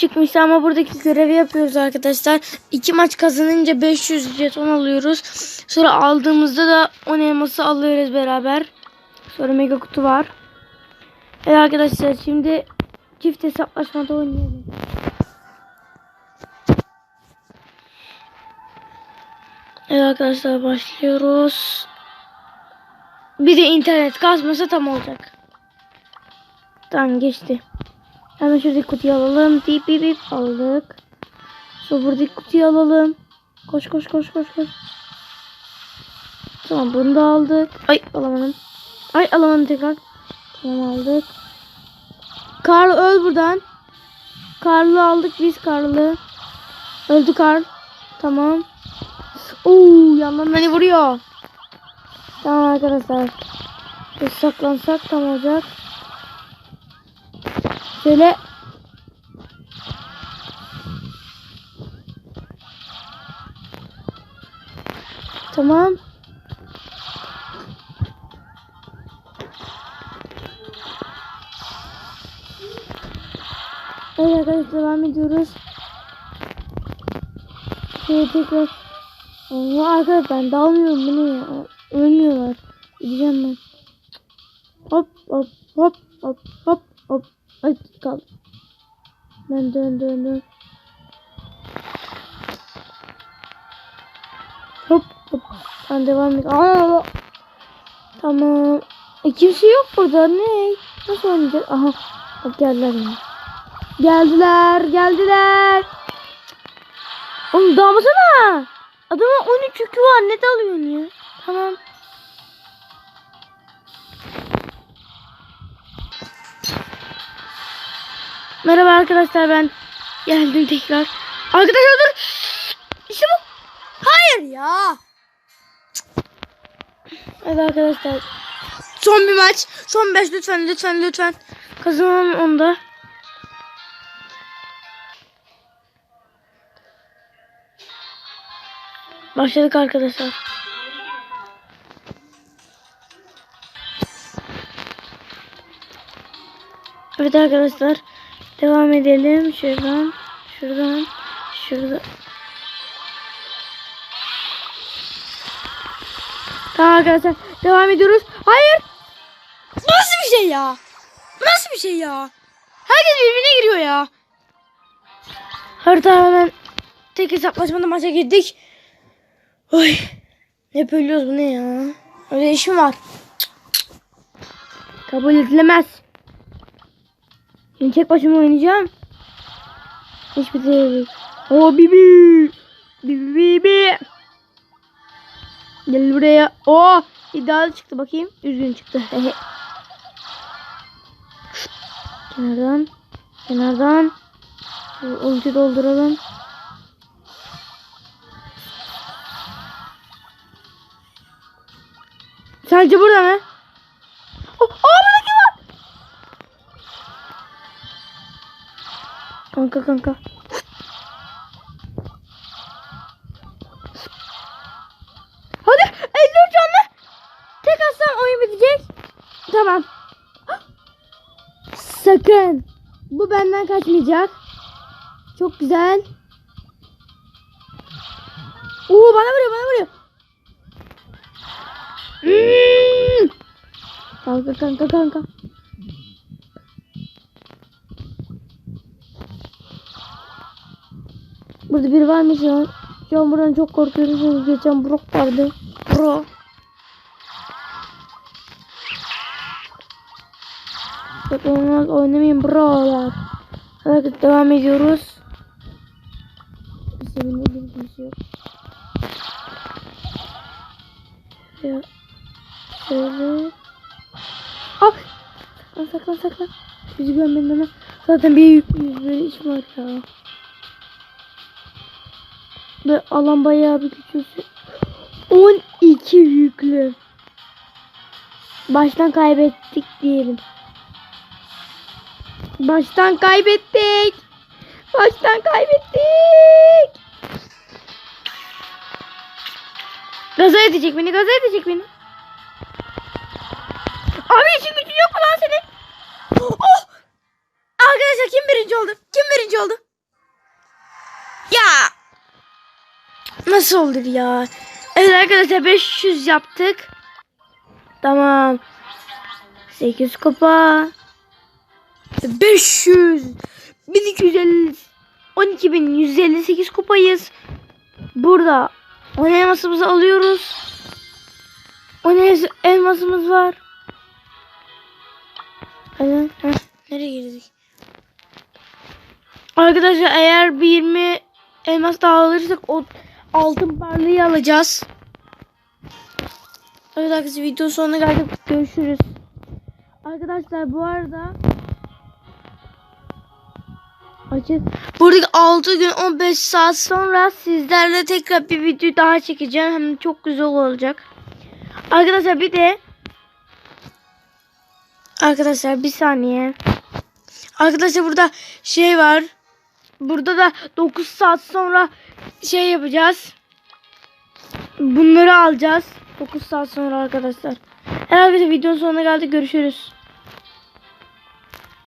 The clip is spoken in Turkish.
çıkmıştı ama buradaki görevi yapıyoruz arkadaşlar. İki maç kazanınca 500 jeton alıyoruz. Sonra aldığımızda da 10 elması alıyoruz beraber. Sonra mega kutu var. Evet arkadaşlar şimdi çift hesaplaşmada oynayalım. Evet arkadaşlar başlıyoruz. Bir de internet kasmasa tam olacak. Tamam geçti. Hemen şuradaki kutuyu alalım. Dip bip bip aldık. Sonra buradaki kutuyu alalım. Koş koş koş koş koş. Tamam bunu da aldık. Ay alamadım. Ay alamadım tekrar. Tamam aldık. Karl öl buradan. Karl'ı aldık biz Karl'ı. Öldü Karl. Tamam. Oo yandan beni vuruyor. Tamam arkadaşlar. Biz saklansak tam olacak. Şöyle Tamam. Evet arkadaşlar devam ediyoruz. Şöyle tekrar Allah arkadaşlar ben dalmıyorum bu ne ya? Ölmüyorlar. Gideceğim ben. Hop hop hop hop hop hop. Ay kal. Ben dön dön dön. Hop hop. Ben devam et. Aa! Tamam. E, kimse yok burada. Ne? Nasıl oynayacak? Aha. Bak geldiler yine. Geldiler. Geldiler. Oğlum dalmasana. Adamın 13 yükü var. Ne dalıyorsun ya? Tamam. Merhaba arkadaşlar ben geldim tekrar. Arkadaşlar dur. İşte bu. Hayır ya. Evet arkadaşlar. Son bir maç. Son 5 lütfen lütfen lütfen. Kazanalım onu da. Başladık arkadaşlar. Evet arkadaşlar. Devam edelim. Şuradan. Şuradan. Şurada. Tamam arkadaşlar. Devam ediyoruz. Hayır. Nasıl bir şey ya? Nasıl bir şey ya? Herkes birbirine giriyor ya. Harita hemen tek hesaplaşmada maça girdik. Oy. Ne bölüyoruz bu ne ya? Öyle işim var. Kabul edilemez. Ben tek başıma oynayacağım. Hiçbir şey yok. Oo bibi. Bibi bibi. Gel buraya. Oo iddialı çıktı bakayım. Üzgün çıktı. kenardan. Kenardan. Ulti dolduralım. Sence burada mı? Kanka kanka. Hadi 54 canlı. Tek atsam oyun bitecek. Tamam. Sakın. Bu benden kaçmayacak. Çok güzel. Oo bana vuruyor bana vuruyor. Hmm. Kanka kanka kanka. Burada biri var mı şu an? Şu an buradan çok korkuyorum çünkü geçen Brock vardı. Bro. Çok olmaz oynamayın brolar. Evet devam ediyoruz. Bir kimse yok. Ya. Şöyle. Ah! Saklan saklan saklan. Bizi görmeden hemen. Zaten bir yüklüyüz böyle iş var ya. Ve alan bayağı bir küçülsün. 12 yüklü. Baştan kaybettik diyelim. Baştan kaybettik. Baştan kaybettik. Gaza edecek beni, gaza edecek beni. Abi işin gücün yok mu lan senin? Oh! Arkadaşlar kim birinci oldu? Kim birinci oldu? Nasıl olur ya? Evet arkadaşlar 500 yaptık. Tamam. 8 kupa. 500. 1250. 12158 kupayız. Burada 10 elmasımızı alıyoruz. 10 el- elmasımız var. Nereye girdik? Arkadaşlar eğer bir 20 elmas daha alırsak o altın parlayı alacağız. Evet arkadaşlar video sonuna geldik. Görüşürüz. Arkadaşlar bu arada Açık. Buradaki 6 gün 15 saat sonra sizlerle tekrar bir video daha çekeceğim. Hem çok güzel olacak. Arkadaşlar bir de Arkadaşlar bir saniye. Arkadaşlar burada şey var. Burada da 9 saat sonra şey yapacağız. Bunları alacağız. 9 saat sonra arkadaşlar. Herhalde videonun sonuna geldik. Görüşürüz.